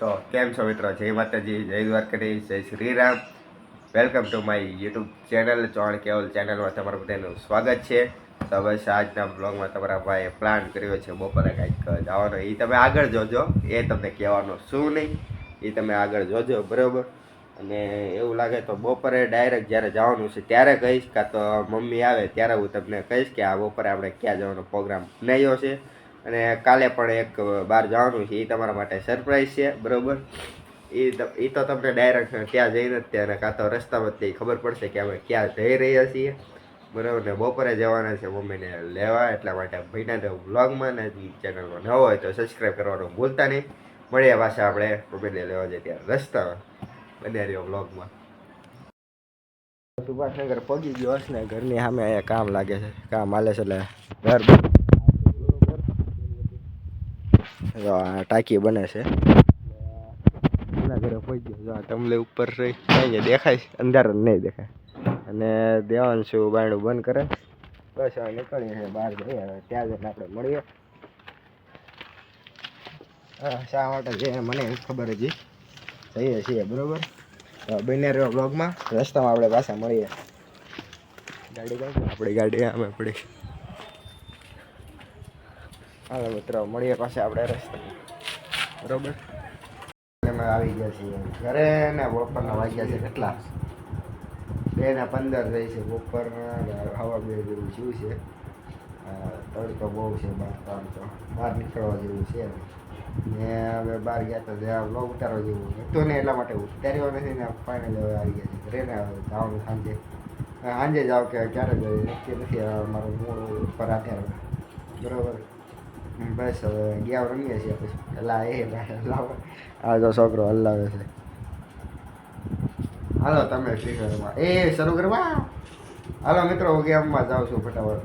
તો કેમ છો મિત્રો? જય માતાજી, જય દ્વારકાધીશ, જય Shri Ram welcome to my YouTube channel ચોણ કેવલ ચેનલમાં તમારું બધાનું સ્વાગત છે. તો બસ આજના બ્લોગમાં તમારા ભાઈએ પ્લાન કર્યો છે બપોરે કાંઈક જવાનો. એ તમે આગળ જોજો, એ તમને કહેવાનું શું નહીં. એ તમે આગળ જોજો, બરાબર? અને એવું લાગે તો બપોરે ડાયરેક્ટ જ્યારે જવાનું છે ત્યારે કહીશ, કાં તો મમ્મી આવે ત્યારે હું તમને કહીશ કે આ બપોરે આપણે ક્યાં જવાનો પ્રોગ્રામ બનાવ્યો છે. અને કાલે પણ એક બહાર જવાનું છે એ તમારા માટે સરપ્રાઈઝ છે, બરાબર? એ એ તો તમને ડાયરેક્ટ ત્યાં જઈને જ ત્યાં કાં તો રસ્તામાં જ ખબર પડશે કે અમે ક્યાં જઈ રહ્યા છીએ. બરાબર? ને બપોરે જવાના છે મમ્મીને લેવા, એટલા માટે ભાઈને વ્લોગમાં ને ચેનલમાં ન હોય તો સબસ્ક્રાઈબ કરવાનું ભૂલતા નહીં. મળીએ પાછા આપણે મમ્મીને લેવા જઈએ ત્યાં રસ્તામાં, બને રહ્યો વ્લોગમાં સુભાષનગર પગી ગયો હશે ને, ઘરની સામે અહીંયા કામ લાગે છે, કામ હાલે છે એટલે ઘર ટાંકી બને છે. એના ઘરે પહોંચી ગયો. ટમલે ઉપર રહી. કઈ દેખાય છે. અંધાર નહીં દેખાય. અને દેવાંશુ બાયણું બંધ કરે. બસ હવે નીકળીએ છીએ બહાર જઈએ. હવે ત્યાં જઈને આપણે મળીએ. શા માટે જે મને ખબર હજી. જઈએ છીએ બરોબર? બને રહ્યો બ્લોગમાં રસ્તામાં આપણે પાછા મળીએ. ગાડી આપણી ગાડી અમે પડી. હાલો મિત્રો, મળીએ પાસે આપણે રસ્તા. બરોબર? અમે આવી ગયા છીએ. ઘરે ને બપોરના વાગ્યા છે કેટલા? બે ને પંદર થઈ છે બપોરના હવા બે જેવું શું છે. તડકો બહુ છે બહાર કામ તો. બહાર નીકળવા જેવું છે ને હવે બહાર ગયા તો ત્યાં લો ઉતારવા જેવું હતું ને એટલા માટે ઉતાર્યો નથી ને ફાઇનલ હવે આવી ગયા છે. ઘરે ને હવે જવાનું સાંજે. સાંજે જાવ કે ક્યારે જઈએ? નક્કી નથી. મારું મૂળ ઉપર આધાર. બરોબર? બસ હવે ગયા રમીએ છીએ પછી હલા એ હલાવે આ જો છોકરો હલાવે છે હાલો તમે ફ્રી એ શરૂ કરવા હાલો મિત્રો હું ગેમમાં જાઉં છું ફટાફટ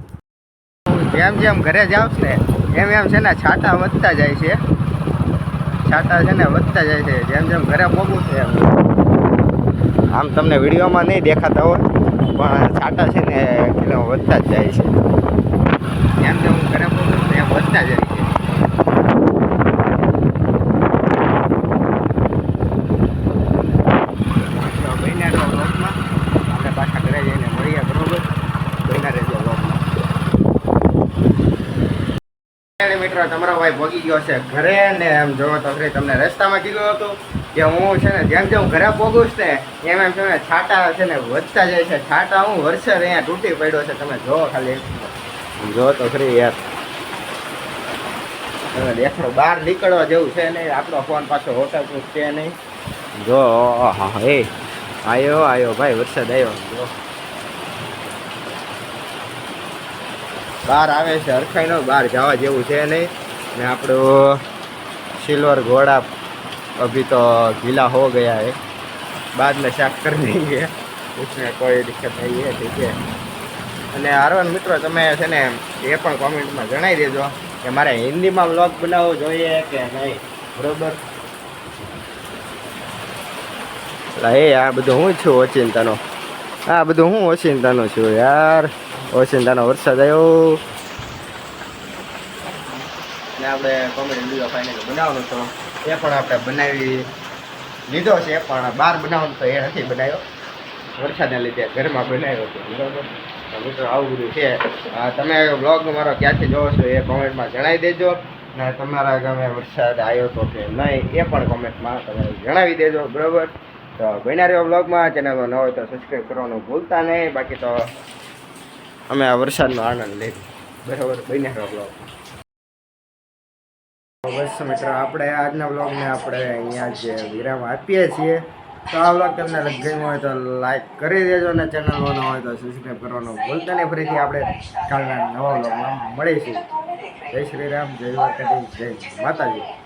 જેમ જેમ ઘરે જાઉં ને એમ એમ છે ને છાટા વધતા જાય છે છાટા છે ને વધતા જાય છે જેમ જેમ ઘરે પહોંચું છે એમ આમ તમને વિડીયોમાં નહીં દેખાતા હોય પણ છાટા છે ને કિલો વધતા જ જાય છે જેમ જેમ હું ઘરે પહોંચું છું એમ વધતા જાય છે તો બન્યા રહો vlogમાં. આપણે પાછા ઘરે જઈને મળીએ બરોબર બન્યા રહેજો vlogમાં. અને મિત્રો તમારો ભાઈ ભોગી ગયો છે ઘરે ને એમ જોવો તો ખરી તમને રસ્તામાં કીધું હતું કે હું છે ને જેમ જેમ ઘરે પહોંચું છું ને, એમ એમ છે ને છાટા છે ને વધતા જાય છે. છાટા હું વરસાદ અહીંયા તૂટી પડ્યો છે, તમે જોવો ખાલી. જો તો ખરી યાર. તમે દેખો, બહાર નીકળવા જેવું છે નહીં, આપણો ફોન પાછો વોટરપ્રૂફ છે નહીં. જો એ આયો આયો, ભાઈ, વરસાદ આવ્યો જો. બહાર આવે છે હરખાઈનો બહાર જવા જેવું છે નહીં ને આપણું સિલ્વર ઘોડા અભી તો ગીલા હો ગયા है बाद में साफ कर देंगे उसमें कोई दिक्कत नहीं है ठीक है અને આરવન મિત્રો તમે છે ને એ પણ કોમેન્ટમાં જણાવી દેજો કે મારે હિન્દીમાં વ્લોગ બનાવવો જોઈએ કે નહીં બરોબર એટલે એ આ બધું હું છું ઓચિંતાનો આ બધું હું ઓચિંતાનો છું યાર ઓચિંતાનો વરસાદ આવ્યો. ને આપણે કોમેડી વીડિયો ફાઇનલ બનાવવાનો તો એ પણ આપણે બનાવી લીધો છે, પણ બહાર બનાવવાનો તો એ નથી બનાવ્યો. વરસાદને લીધે ઘરમાં બનાવ્યો હતો બરાબર? મિત્રો, આવું બધું છે. તમે બ્લોગ મારો ક્યાંથી જોવો છો એ કોમેન્ટમાં જણાવી દેજો. ને તમારા ગામે વરસાદ આવ્યો તો કે નહીં, એ પણ કોમેન્ટમાં તમે જણાવી દેજો, બરાબર? તો બન્યા બ્લોગમાં ચેનલમાં ન હોય તો સબસ્ક્રાઈબ કરવાનું ભૂલતા નહીં. બાકી તો અમે આ વરસાદનો આનંદ લઈ બરાબર બન્યા બ્લોગ બસ મિત્રો, આપણે આજના બ્લોગને આપણે અહીંયા જે વિરામ આપીએ છીએ. તો આ બ્લોગ તમને ગમ્યો હોય તો લાઈક કરી દેજો અને ચેનલમાં હોય તો સબસ્ક્રાઈબ કરવાનું ભૂલતા નહીં. ફરીથી આપણે કાલના નવા બ્લોગમાં મળીશું. જય શ્રી રામ, જય દ્વારકાધીશ, જય માતાજી.